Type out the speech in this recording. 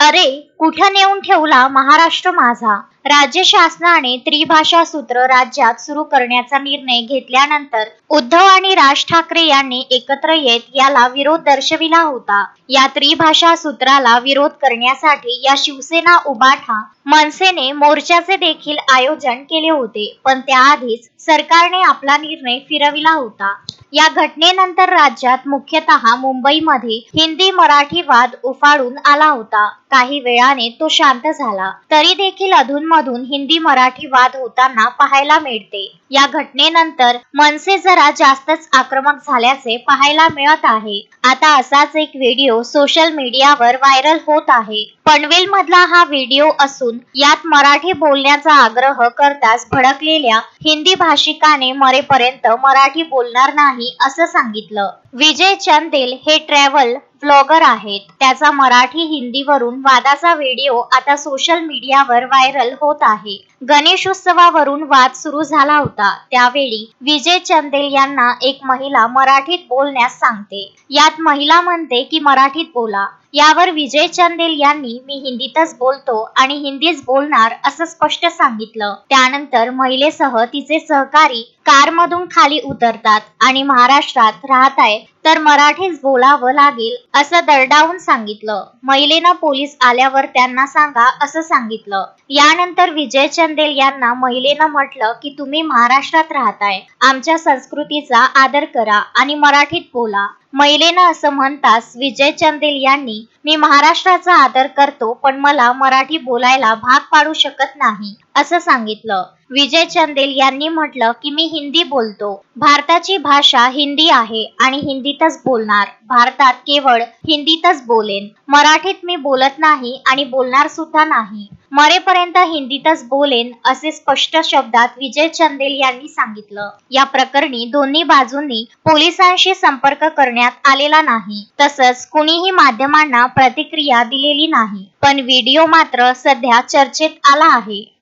अरे कुठं नेऊन ठेवला महाराष्ट्र माझा? राज्य शासनाने त्रिभाषा सूत्र राज्यात सुरू करण्याचा निर्णय घेतल्यानंतर उद्धव आणि राज ठाकरे यांनी एकत्र येत याला विरोध दर्शविला होता. या त्रिभाषा सूत्राला विरोध करण्यासाठी या शिवसेना उबाठा मनसेने मोर्चाचे देखील आयोजन केले होते पण त्याआधीच सरकारने आपला निर्णय फिरविला होता. या घटनेनंतर राज्यात मुख्यतः मुंबईमध्ये हिंदी मराठी वाद उफाळून आला होता. काही वेळाने तो शांत झाला. तरी देखील अधून मधून हिंदी मराठी वाद होताना पाहायला मिळते. या घटनेनंतर मनसे जरा जास्तच आक्रमक झाल्याचे पाहायला मिळत आहे. आता असाच एक व्हिडिओ सोशल मीडियावर व्हायरल होत आहे. पनवेल मधला हा व्हिडिओ असून यात मराठी बोलण्याचा आग्रह करताच भडकलेल्या हिंदी भाषिकाने मरेपर्यंत मराठी बोलणार नाही असं सांगितलं. विजय चंदेल हे ट्रॅव्हल ब्लॉगर आहेत. त्याचा मराठी हिंदीवरून वादाचा व्हिडिओ आता सोशल मीडियावर व्हायरल होत आहे. गणेशोत्सवावरून वाद सुरू झाला होता. त्यावेळी विजय चंदेल यांना एक महिला मराठीत बोलण्यास सांगते. यात महिला म्हणते की मराठीत बोला. यावर विजय चंदेल यांनी मी हिंदीतच बोलतो आणि हिंदीच बोलणार असं स्पष्ट सांगितलं. त्यानंतर महिलेसह तिचे सहकारी कारमधून खाली उतरतात आणि महाराष्ट्रात राहत आहे तर मराठीच बोलावं लागेल असं दरडावून सांगितलं. महिलेनं पोलीस आल्यावर त्यांना सांगा असं सांगितलं. यानंतर विजय चंदेल यांना महिलेनं म्हटलं की तुम्ही महाराष्ट्रात राहताय. आमच्या संस्कृतीचा आदर करा आणि मराठीत बोला. महिलेनं असं म्हणताच विजय चंदेल यांनी मी महाराष्ट्राचा आदर करतो पण मला मराठी बोलायला भाग पाडू शकत नाही असं सांगितलं. विजय चंदेल यांनी म्हटलं की मी हिंदी बोलतो. भारताची भाषा हिंदी आहे आणि हिंदीतच बोलणार. भारतात केवळ हिंदीतच बोलेन. मराठीत मी बोलत नाही आणि बोलणार सुद्धा नाही. मरेपर्यंत हिंदीतच बोलेन असे स्पष्ट शब्दात विजय चंदेल यांनी सांगितलं. या प्रकरणी दोन्ही बाजूंनी पोलिसांशी संपर्क करण्यात आलेला नाही. तसंच कुणीही माध्यमांना प्रतिक्रिया दिलेली नाही. पण व्हिडिओ मात्र सध्या चर्चेत आला आहे.